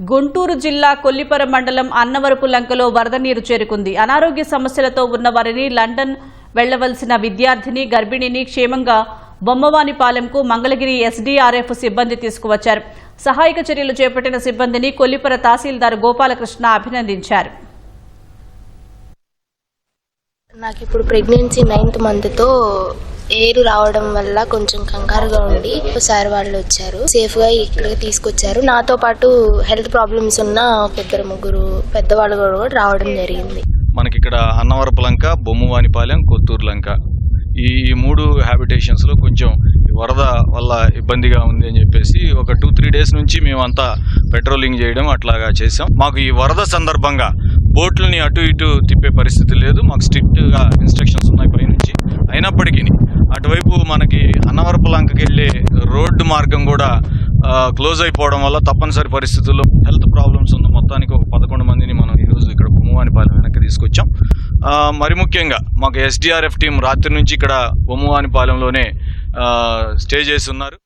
గుంటూరు జిల్లా కొల్లిపర మండలం అన్నవరపు లంకలో వరద నీరు చేరుకుంది. అనారోగ్య సమస్యలతో ఉన్న వారిని లండన్ వెళ్ళవలసిన విద్యార్థిని గర్భిణిని క్షేమంగా బొమ్మవానిపాలెంకు మంగళగిరి ఎస్డీఆర్ఎఫ్ సిబ్బంది తీసుకువచ్చారు. సహాయక చర్యలు చేపట్టిన సిబ్బందిని కొల్లిపర తహసీల్దార్ గోపాలకృష్ణ అభినందించారు. నాకు ఇప్పుడు ప్రెగ్నెన్సీ నైన్త్ మంత్తో ఏరు రావడం వల్ల కొంచెం కంగారుగా ఉండి సార్ వాళ్ళు వచ్చారు. సేఫ్గా ఇక్కడికి తీసుకొచ్చారు. నాతో పాటు హెల్త్ ప్రాబ్లమ్స్ ఉన్న ఒక ఇద్దరు ముగ్గురు పెద్దవాళ్ళు కూడా రావడం జరిగింది. మనకి ఇక్కడ అన్నవరపు లంక బొమ్మవానిపాలెం కొత్తూరు లంక. ఈ మూడు హ్యాబిటేషన్స్లో కొంచెం వరద వల్ల ఇబ్బందిగా ఉంది అని చెప్పేసి ఒక టూ త్రీ డేస్ నుంచి మేమంతా పెట్రోలింగ్ చేయడం అట్లాగా చేసాం మాకు ఈ వరద సందర్భంగా బోట్లని అటు ఇటు తిప్పే పరిస్థితి లేదు. మాకు స్ట్రిక్ట్గా ఇన్స్ట్రక్షన్స్ ఉన్నాయి పైనుంచి అయినప్పటికీ మనకి అన్నవరపు లంకకి వెళ్ళే రోడ్డు మార్గం కూడా క్లోజ్ అయిపోవడం వల్ల తప్పనిసరి పరిస్థితుల్లో హెల్త్ ప్రాబ్లమ్స్ ఉంది మొత్తానికి ఒక పదకొండు మందిని మనం ఈరోజు ఇక్కడ బొమ్మవానిపాలెం వెనక్కి తీసుకొచ్చాం. మరి ముఖ్యంగా మాకు ఎస్డిఆర్ఎఫ్ టీం రాత్రి నుంచి ఇక్కడ బొమ్మవానిపాలెంలోనే స్టే చేసి ఉన్నారు.